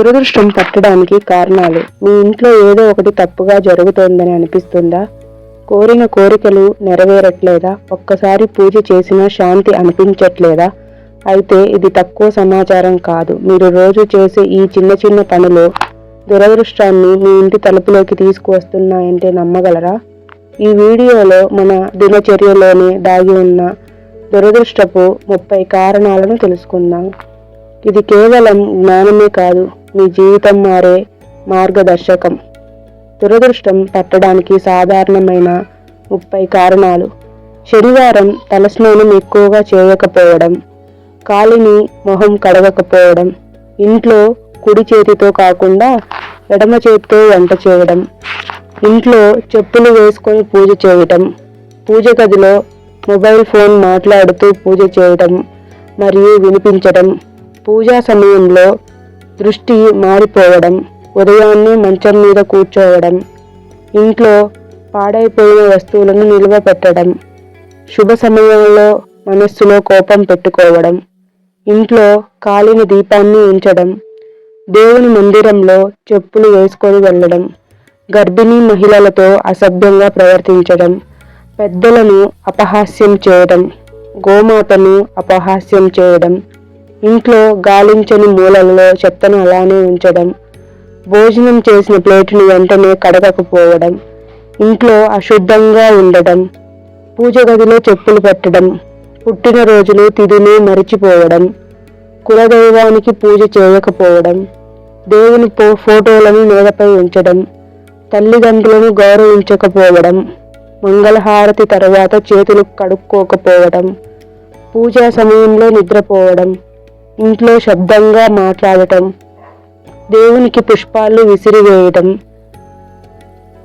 దురదృష్టం పట్టడానికి కారణాలు. మీ ఇంట్లో ఏదో ఒకటి తప్పుగా జరుగుతోందని అనిపిస్తుందా? కోరిన కోరికలు నెరవేరట్లేదా? ఒక్కసారి పూజ చేసినా శాంతి అనిపించట్లేదా? అయితే ఇది తక్కువ సమాచారం కాదు. మీరు రోజు చేసే ఈ చిన్న చిన్న పనులు దురదృష్టాన్ని మీ ఇంటి తలుపులోకి తీసుకువస్తున్నాయంటే నమ్మగలరా? ఈ వీడియోలో మన దినచర్యలోనే దాగి ఉన్న దురదృష్టపు ముప్పై కారణాలను తెలుసుకుందాం. ఇది కేవలం జ్ఞానమే కాదు మీ జీవితం మారే మార్గదర్శకం. దురదృష్టం పట్టడానికి సాధారణమైన ముప్పై కారణాలు. శనివారం తలస్నానం ఎక్కువగా చేయకపోవడం కాలిని మొహం కడగకపోవడం ఇంట్లో కుడి చేతితో కాకుండా ఎడమ చేతితో వంట చేయడం ఇంట్లో చెప్పులు వేసుకొని పూజ చేయటం పూజ గదిలో మొబైల్ ఫోన్ మాట్లాడుతూ పూజ చేయడం మరియు వినిపించడం పూజా సమయంలో దృష్టి మారిపోవడం ఉదయాన్నే మంచం మీద కూర్చోవడం ఇంట్లో పాడైపోయిన వస్తువులను నిల్వ పెట్టడం శుభ సమయంలో మనస్సులో కోపం పెట్టుకోవడం ఇంట్లో కాలిన దీపాన్ని ఉంచడం దేవుని మందిరంలో చెప్పులు వేసుకొని వెళ్ళడం గర్భిణీ మహిళలతో అసభ్యంగా ప్రవర్తించడం పెద్దలను అపహాస్యం చేయడం గోమాతను అపహాస్యం చేయడం ఇంట్లో గాలించని మూలలలో చెత్తను అలానే ఉంచడం భోజనం చేసిన ప్లేటుని వెంటనే కడగకపోవడం ఇంట్లో అశుద్ధంగా ఉండడం పూజ గదిలో చెప్పులు పెట్టడం పుట్టినరోజులు తిథులు మరిచిపోవడం కులదైవానికి పూజ చేయకపోవడం దేవుని పో ఫోటోలను నేలపై ఉంచడం తల్లిదండ్రులను గౌరవించకపోవడం మంగళహారతి తర్వాత చేతులు కడుక్కోకపోవడం పూజా సమయంలో నిద్రపోవడం ఇంట్లో శబ్దంగా మాట్లాడటం దేవునికి పుష్పాలు విసిరివేయడం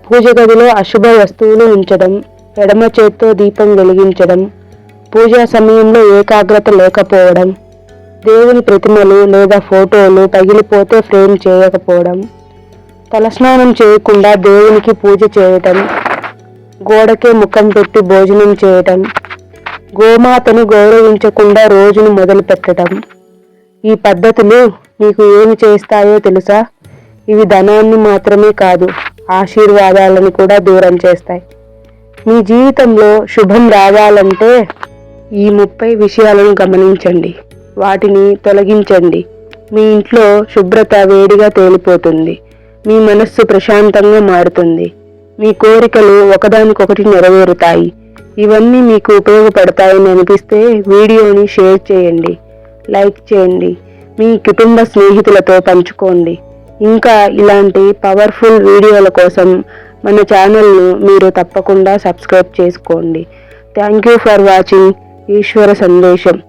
పూజ గదిలో అశుభ వస్తువులు ఉంచడం ఎడమ చేత్తో దీపం వెలిగించడం పూజా సమయంలో ఏకాగ్రత లేకపోవడం దేవుని ప్రతిమలు లేదా ఫోటోలు పగిలిపోతే ఫ్రేమ్ చేయకపోవడం తలస్నానం చేయకుండా దేవునికి పూజ చేయటం గోడకే ముఖం పెట్టి భోజనం చేయటం గోమాతను గౌరవించకుండా రోజును మొదలు పెట్టడం ఈ పద్ధతులు మీకు ఏమి చేస్తాయో తెలుసా? ఇవి ధనాన్ని మాత్రమే కాదు ఆశీర్వాదాలను కూడా దూరం చేస్తాయి. మీ జీవితంలో శుభం రావాలంటే ఈ ముప్పై విషయాలను గమనించండి. వాటిని తొలగించండి. మీ ఇంట్లో శుభ్రత వేడిగా తేలిపోతుంది. మీ మనస్సు ప్రశాంతంగా మారుతుంది. మీ కోరికలు ఒకదానికొకటి నెరవేరుతాయి. ఇవన్నీ మీకు ఉపయోగపడతాయని అనిపిస్తే వీడియోని షేర్ చేయండి. లైక్ చేయండి. మీ కుటుంబ స్నేహితులతో పంచుకోండి. ఇంకా ఇలాంటి పవర్ఫుల్ వీడియోల కోసం మన ఛానల్ను మీరు తప్పకుండా సబ్స్క్రైబ్ చేసుకోండి. Thank you for watching Eshwara Sandesham.